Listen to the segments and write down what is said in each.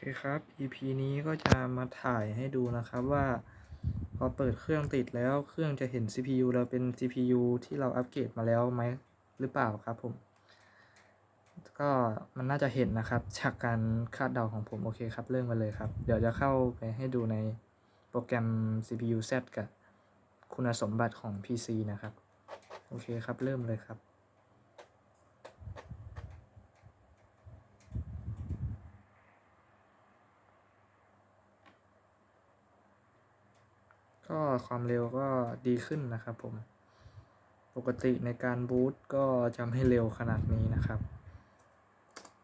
เคครับ EP นี้ก็จะมาถ่ายให้ดูนะครับว่า พอเปิดเครื่องติดแล้วเครื่องจะเห็น CPU เราเป็น CPU ที่เราอัปเกรดมาแล้วไหมหรือเปล่าครับผม ก็มันน่าจะเห็นนะครับจากการคาดเดาของผมโอเคครับ เริ่มกันเลยครับ เดี๋ยวจะเข้าไปให้ดูในโปรแกรม CPU Z กับคุณสมบัติของ PC นะครับ โอเคครับ เริ่มเลยครับ ก็ความเร็วก็ดีขึ้นนะครับผม ปกติในการบูตก็จะไม่เร็วขนาดนี้นะครับ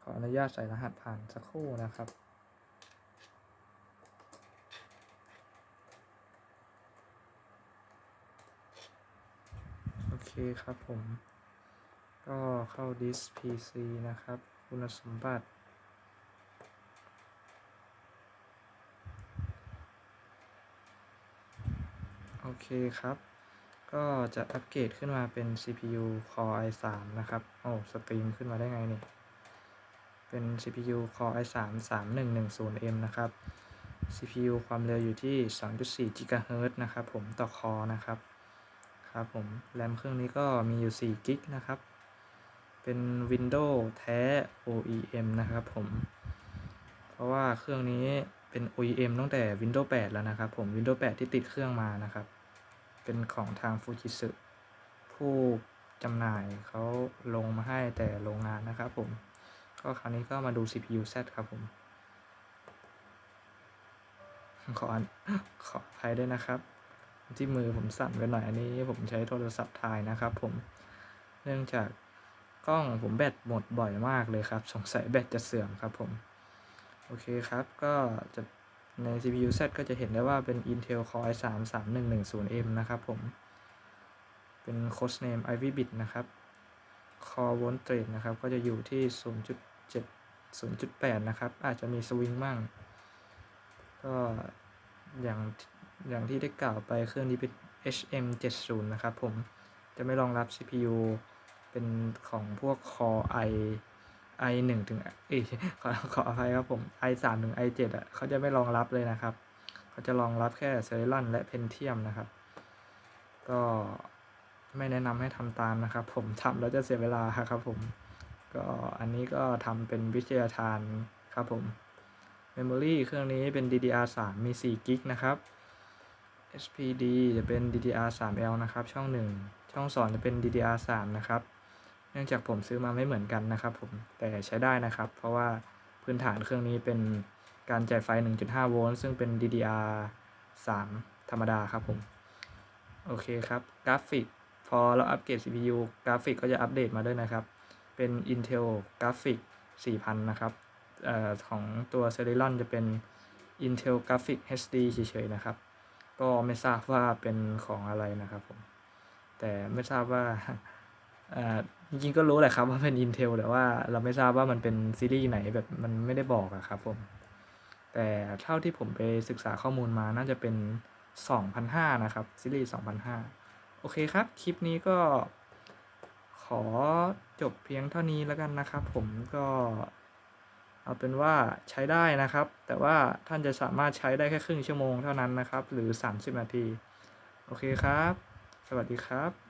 ขออนุญาตใส่รหัสผ่านสักครู่นะครับโอเคครับผม ก็เข้า disk PC นะครับ คุณสมบัติ โอเคครับ ก็จะอัปเกรดขึ้นมาเป็น CPU Core i3 นะครับ โอ้สตรีมขึ้นมาได้ไงนี่ เป็น CPU Core i3 3110M นะครับ CPU ความเร็วอยู่ที่ 2.4 GHz นะครับผมต่อคอนะครับ ครับผม แรมเครื่องนี้ก็มีอยู่4กิกนะครับ เป็น Windows แท้ OEM นะครับผม เพราะว่าเครื่องนี้เป็น OEM ตั้งแต่ Windows 8 แล้วนะครับผม Windows 8 ที่ติดเครื่องมานะครับ เป็นของทาง Fujitsu ผู้จำหน่ายเขาลงมาให้แต่โรงงานนะครับผม ก็คราวนี้ก็มาดู CPU Z ครับผม ขอขออภัยด้วยนะครับ ที่มือผมสั่นไปหน่อยอันนี้ผมใช้โทรศัพท์ถ่ายนะครับผม เนื่องจากกล้องผมแบตหมดบ่อยมากเลยครับ สงสัยแบตจะเสื่อมครับผม โอเคครับก็จะ ใน CPU Z ก็จะเห็นได้ว่าเป็น Intel Core i3 3110M นะครับผม เป็น Host Name Ivy Bit นะครับ Core Voltage นะครับ ก็จะอยู่ที่ 0.7 0.8 นะครับ อาจจะมีสวิงมั่ง ก็อย่างอย่างที่ได้กล่าวไปเครื่องนี้เป็น HM70 นะครับผม จะไม่รองรับ CPU เป็นของพวก Core i i 1ถึงเอยขอขออภัยครับผม i 3ถึง i 7อะเขาจะไม่รองรับเลยนะครับ เขาจะรองรับแค่ Celeron และ Pentium นะครับ ก็ไม่แนะนำให้ทำตามนะครับ ผมทำแล้วจะเสียเวลาครับผม ก็อันนี้ก็ทำเป็นวิทยาทานครับผม Memory เครื่องนี้เป็น DDR3 มี4กิกนะครับ SPD จะเป็น DDR3L นะครับ ช่อง 1 ช่อง 2 จะเป็น DDR3 นะครับ เนื่องจากผมซื้อมาไม่เหมือนกันนะครับผมแต่ใช้ได้นะครับ เพราะว่าพื้นฐานเครื่องนี้เป็นการจ่ายไฟ 1.5 โวลต์ซึ่งเป็น DDR3 ธรรมดาครับผม โอเคครับ กราฟิก พอเราอัปเกรด CPU กราฟิกก็จะอัปเดตมาด้วยนะครับ เป็น Intel Graphic 4000 นะครับออของตัว Celeron จะเป็น Intel Graphic HD เฉยๆนะครับ ก็ไม่ทราบว่าเป็นของอะไรนะครับผม แต่ไม่ทราบว่าาจริงๆก็รู้แหละครับว่าเป็น Intel แต่ว่าเราไม่ทราบว่ามันเป็นซีรีส์ไหนแบบมันไม่ได้บอกอะครับผมแต่เท่าที่ผมไปศึกษาข้อมูลมาน่าจะเป็น 2005 นะครับ ซีรีส์ 2005 โอเคครับ คลิปนี้ก็ขอจบเพียงเท่านี้แล้วกันนะครับ ผมก็เอาเป็นว่าใช้ได้นะครับ แต่ว่าท่านจะสามารถใช้ได้แค่ครึ่งชั่วโมงเท่านั้นนะครับ หรือ 30 นาที โอเคครับ สวัสดีครับ